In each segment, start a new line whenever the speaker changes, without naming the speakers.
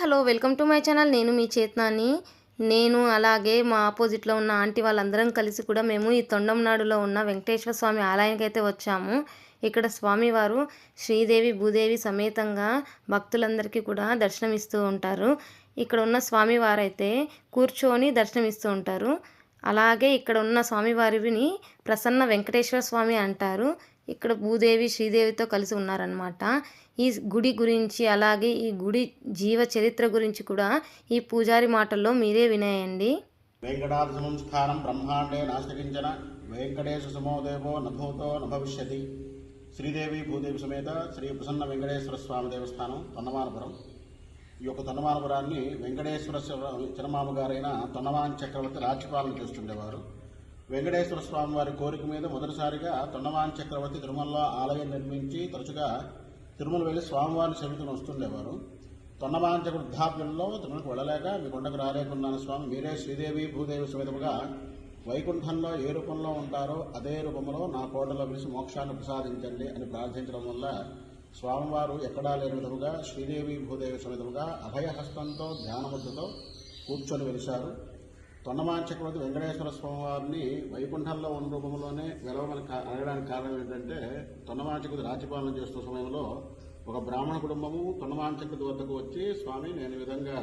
Hello welcome to my channel. నేను మీ చేతనాని. నేను అలాగే మా ఆపోజిట్లో ఉన్న ఆంటీ వాళ్ళందరం కలిసి కూడా మేము ఈ తొండంనాడులో ఉన్న వెంకటేశ్వర స్వామి ఆలయానికి అయితే వచ్చాము. ఇక్కడ స్వామివారు శ్రీదేవి భూదేవి సమేతంగా భక్తులందరికీ కూడా దర్శనమిస్తూ ఉంటారు. ఇక్కడ ఉన్న స్వామివారైతే కూర్చొని దర్శనమిస్తూ ఉంటారు. అలాగే ఇక్కడ ఉన్న స్వామివారిని ప్రసన్న వెంకటేశ్వర స్వామి అంటారు. ఇక్కడ భూదేవి శ్రీదేవితో కలిసి ఉన్నారనమాట ఈ గుడి గురించి అలాగే ఈ గుడి జీవ చరిత్ర గురించి కూడా ఈ పూజారి మాటల్లో మీరే వినేయండి.
వెంకటాద్రి స్థానం బ్రహ్మాండే నాస్తికించన వెంకటేశ సుమోదేవో నభూతో నభవిష్యతి. శ్రీదేవి భూదేవి సమేత శ్రీ ప్రసన్న వెంకటేశ్వర స్వామి దేవస్థానం పొన్నమానపురం ఈ యొక్క తొన్నమానపురాన్ని వెంకటేశ్వర చిరమామ గారైన తొన్నమాన్ చక్రవర్తి రాజ్యపాలన చేస్తుండేవారు. వెంకటేశ్వర స్వామి వారి కోరిక మీద మొదటిసారిగా తొన్నమాన్ చక్రవర్తి తిరుమలలో ఆలయం నిర్మించి తరచుగా తిరుమల వెళ్ళి స్వామివారిని సేవించుకుని వస్తుండేవారు. తొన్నమాంచ వృద్ధాప్యంలో తిరుమలకు వెళ్ళలేక మీ కొండకు రాలేకున్నాను స్వామి మీరే శ్రీదేవి భూదేవి సమేతముగా వైకుంఠంలో ఏ రూపంలో ఉంటారో అదే రూపంలో నా కోటలో పిలిచి మోక్షాన్ని ప్రసాదించండి అని ప్రార్థించడం వల్ల స్వామివారు ఎక్కడా లేని విధముగా శ్రీదేవి భూదేవి సమేతముగా అభయహస్తంతో ధ్యానముద్రతో కూర్చొని వెలిశారు. తొండమాన్ చక్రవర్తి వెంకటేశ్వర స్వామివారిని వైకుంఠంలో ఉన్న రూపంలోనే వెలవమని అడగడానికి కారణం ఏంటంటే తొండమాన్ చక్రవర్తి రాజ్యపాలన చేస్తున్న సమయంలో ఒక బ్రాహ్మణ కుటుంబము తొండమాన్ చక్రవర్తి వద్దకు వచ్చి స్వామి నేను ఈ విధంగా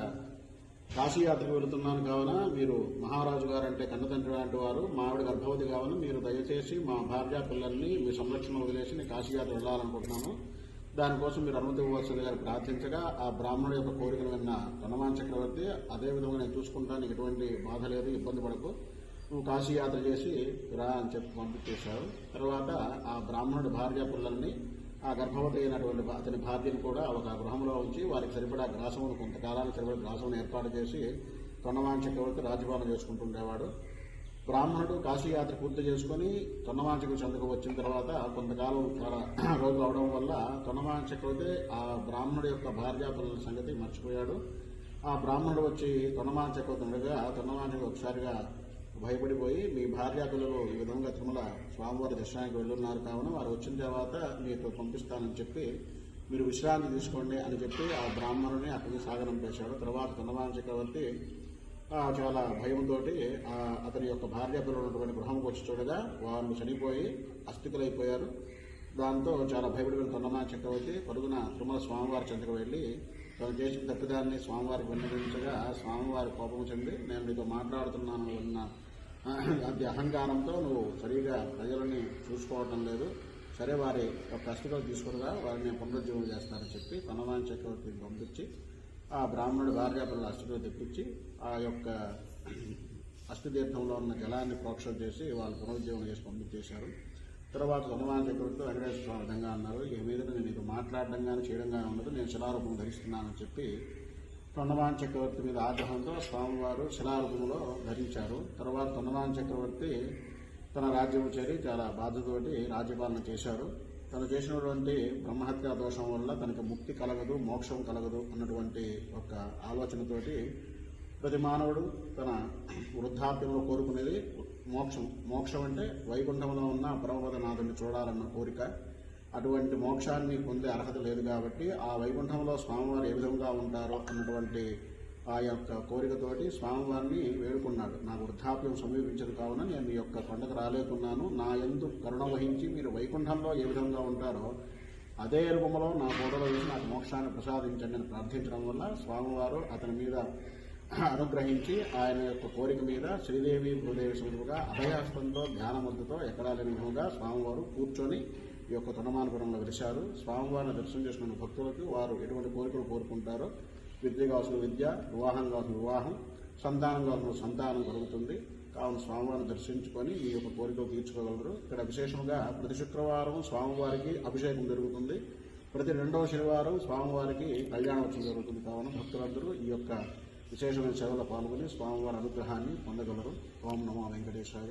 కాశీయాత్రకు వెళుతున్నాను కావున మీరు మహారాజు గారు అంటే కన్నతండ్రి లాంటి వారు మా ఆవిడ గర్భవతి కావున మీరు దయచేసి మా భార్య పిల్లల్ని మీ సంరక్షణ వదిలేసి నేను కాశీయాత్ర వెళ్ళాలనుకుంటున్నాను. దానికోసం మీరు అనుమతి ఇవ్వాల్సింది గారు ప్రార్థించగా ఆ బ్రాహ్మణుడి యొక్క కోరికను విన్న హనుమాన్ చక్రవర్తి అదే విధంగా నేను చూసుకుంటాను ఎటువంటి బాధ లేదు ఇబ్బంది పడకు. నువ్వు కాశీ యాత్ర చేసి రా అని చెప్పి పంపించేశారు. తర్వాత ఆ బ్రాహ్మణుడి భార్య పిల్లల్ని ఆ గర్భవతి అయినటువంటి అతని భార్యను కూడా ఒక గృహంలో ఉంచి వారికి సరిపడా గ్రాసమును కొంతకాలానికి సరిపడా గ్రాసమును ఏర్పాటు చేసి తొన్నమాన్ చక్రవర్తి రాజ్యపాలన చేసుకుంటుండేవాడు. బ్రాహ్మణుడు కాశీయాత్ర పూర్తి చేసుకుని తొన్నమాన్ చక్రవర్తి వచ్చిన తర్వాత కొంతకాలం చాలా రోజులు అవడం వల్ల తొన్నమాన్ చక్రవర్తి ఆ బ్రాహ్మణుడి యొక్క భార్యాపుల సంగతి మర్చిపోయాడు. ఆ బ్రాహ్మణుడు వచ్చి తొన్నమాన్ చక్రవర్తి ఉండగా తొన్నమానికి ఒకసారిగా భయపడిపోయి మీ భార్య పిల్లలు ఈ విధంగా తిరుమల స్వామివారి దర్శనానికి వెళ్ళున్నారు కావున వారు వచ్చిన తర్వాత మీతో పంపిస్తానని చెప్పి మీరు విశ్రాంతి తీసుకోండి అని చెప్పి ఆ బ్రాహ్మణుని అక్కడికి సాగనంపేశాడు. తర్వాత తొన్నమాన్ చక్రవర్తి చాలా భయంతో అతని యొక్క భార్య పిల్లలు ఉన్నటువంటి గృహంకి వచ్చి చూడగా వాళ్ళు చనిపోయి అస్థితులైపోయారు దాంతో చాలా భయపడిపోయిన తొన్నమా చక్రవర్తి పరుగున తిరుమల స్వామివారి చెంతకు వెళ్ళి తను చేసిన తప్పిదాన్ని స్వామివారికి విన్నవించగా స్వామివారి కోపం చెంది నేను నీతో మాట్లాడుతున్నాను అన్న అది అహంకారంతో నువ్వు సరిగా ప్రజలని చూసుకోవటం లేదు. సరే వారి యొక్క అస్థితులు తీసుకునిగా వారిని పునరుజ్జీవం చేస్తారని చెప్పి తొన్నమాన్ చక్రవర్తిని పంపించి ఆ బ్రాహ్మణుడు భార్య పిల్లల తెప్పించి ఆ యొక్క అష్టతీర్థంలో ఉన్న జలాన్ని ప్రోక్షణ చేసి వాళ్ళు పునరుజ్జీవనం చేసి పంపించేశారు. తర్వాత హనుమాన్ చక్రవర్తి వెంకటేశ్వర స్వామి విధంగా అన్నారు ఈ మీద నేను నీకు మాట్లాడడం కానీ చేయడం కానీ ఉండదు నేను శిలారూపం ధరిస్తున్నానని చెప్పి హనుమాన్ చక్రవర్తి మీద ఆగ్రహంతో స్వామివారు శిలారూపంలో ధరించారు. తర్వాత హనుమాన్ చక్రవర్తి తన రాజ్యం చేరి చాలా బాధ్యతతోటి రాజ్యపాలన చేశారు. తను చేసినటువంటి బ్రహ్మహత్యా దోషం వల్ల తనకి ముక్తి కలగదు మోక్షం కలగదు అన్నటువంటి ఒక ఆలోచనతోటి ప్రతి మానవుడు తన వృద్ధాప్యంలో కోరుకునేది మోక్షం. మోక్షం అంటే వైకుంఠంలో ఉన్న పరమపదనాథుని చూడాలన్న కోరిక. అటువంటి మోక్షాన్ని పొందే అర్హత లేదు కాబట్టి ఆ వైకుంఠంలో స్వామివారు ఏ విధంగా ఉంటారో అన్నటువంటి ఆ యొక్క కోరికతోటి స్వామివారిని వేడుకున్నాడు. నా వృద్ధాప్యం సమీపించదు కావున నేను మీ యొక్క కొండకు రాలేకున్నాను. నా ఎందు కరుణ వహించి మీరు వైకుంఠంలో ఏ విధంగా ఉంటారో అదే రూపంలో నా కోటలో వేసి నాకు మోక్షాన్ని ప్రసాదించండి అని ప్రార్థించడం వల్ల స్వామివారు అతని మీద అనుగ్రహించి ఆయన యొక్క కోరిక మీద శ్రీదేవి భూదేవి సమేతముగా అభయాస్తంతో ధ్యానమద్దతో ఎక్కడా లేని విధంగా స్వామివారు కూర్చొని ఈ యొక్క తొండమానపురంలో వెలిశారు స్వామివారిని దర్శనం చేసుకున్న భక్తులకు వారు ఎటువంటి కోరికలు కోరుకుంటారో విద్య కావాల్సిన విద్య వివాహం కావాల్సిన వివాహం సంతానం కావాల్సిన సంతానం కలుగుతుంది. కావున స్వామివారిని దర్శించుకొని ఈ యొక్క కోరికలు తీర్చుకోగలరు. ఇక్కడ విశేషంగా ప్రతి శుక్రవారం స్వామివారికి అభిషేకం జరుగుతుంది. ప్రతి రెండవ శనివారం స్వామివారికి కళ్యాణోత్సవం జరుగుతుంది. కావున భక్తులందరూ ఈ యొక్క విశేషమైన సేవలో పాల్గొని స్వామివారి అనుగ్రహాన్ని పొందగలరు. ఓం నమో వెంకటేశ్వర